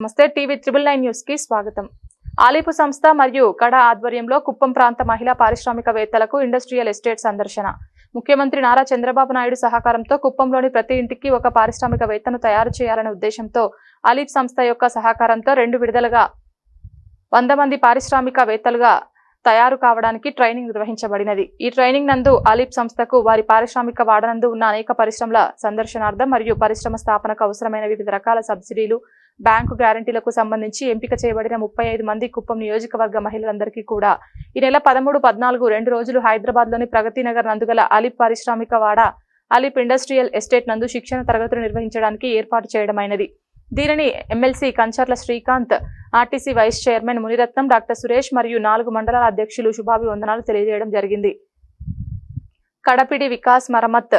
నమస్తే TV triple nine న్యూస్కి స్వాగతం. ఆలీపు సంస్థ మరియు కడ ఆధ్వర్యంలో కుప్పం ప్రాంత మహిళా పారిశ్రామికవేత్తలకు ఇండస్ట్రియల్ ఎస్టేట్ సందర్శన. ముఖ్యమంత్రి నారా చంద్రబాబు నాయుడు సహకారంతో కుప్పంలోని ప్రతి ఇంటికి ఒక పారిశ్రామికవేత్తను తయారు చేయాలనే ఉద్దేశంతో ఆలీప్ సంస్థ యొక్క సహకారంతో రెండు విడుదలగా వంద మంది పారిశ్రామికవేత్తలుగా తయారు కావడానికి ట్రైనింగ్ నిర్వహించబడినది. ఈ ట్రైనింగ్ నందు ఆలిప్ సంస్థకు వారి పారిశ్రామిక వాడనందు ఉన్న అనేక పరిశ్రమల సందర్శనార్థం మరియు పరిశ్రమ స్థాపనకు అవసరమైన వివిధ రకాల సబ్సిడీలు బ్యాంకు గ్యారంటీలకు సంబంధించి ఎంపిక చేయబడిన ముప్పై ఐదు మంది కుప్పం నియోజకవర్గ మహిళలందరికీ కూడా ఈ నెల పదమూడు పద్నాలుగు రెండు రోజులు హైదరాబాద్లోని ప్రగతి నగర్ నందుగల అలిప్ పారిశ్రామిక వాడ అలిప్ ఇండస్ట్రియల్ ఎస్టేట్ నందు శిక్షణ తరగతులు నిర్వహించడానికి ఏర్పాటు చేయడమైనది. దీనిని MLC Kancharla Srikanth RTC vice chairman Munirathnam doctor Suresh మరియు నాలుగు మండలాల అధ్యక్షులు శుభాభివందనాలు తెలియజేయడం జరిగింది. కడపిడి వికాస్ మరమ్మత్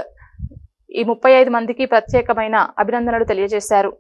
ఈ ముప్పై ఐదు మందికి ప్రత్యేకమైన అభినందనలు తెలియజేశారు.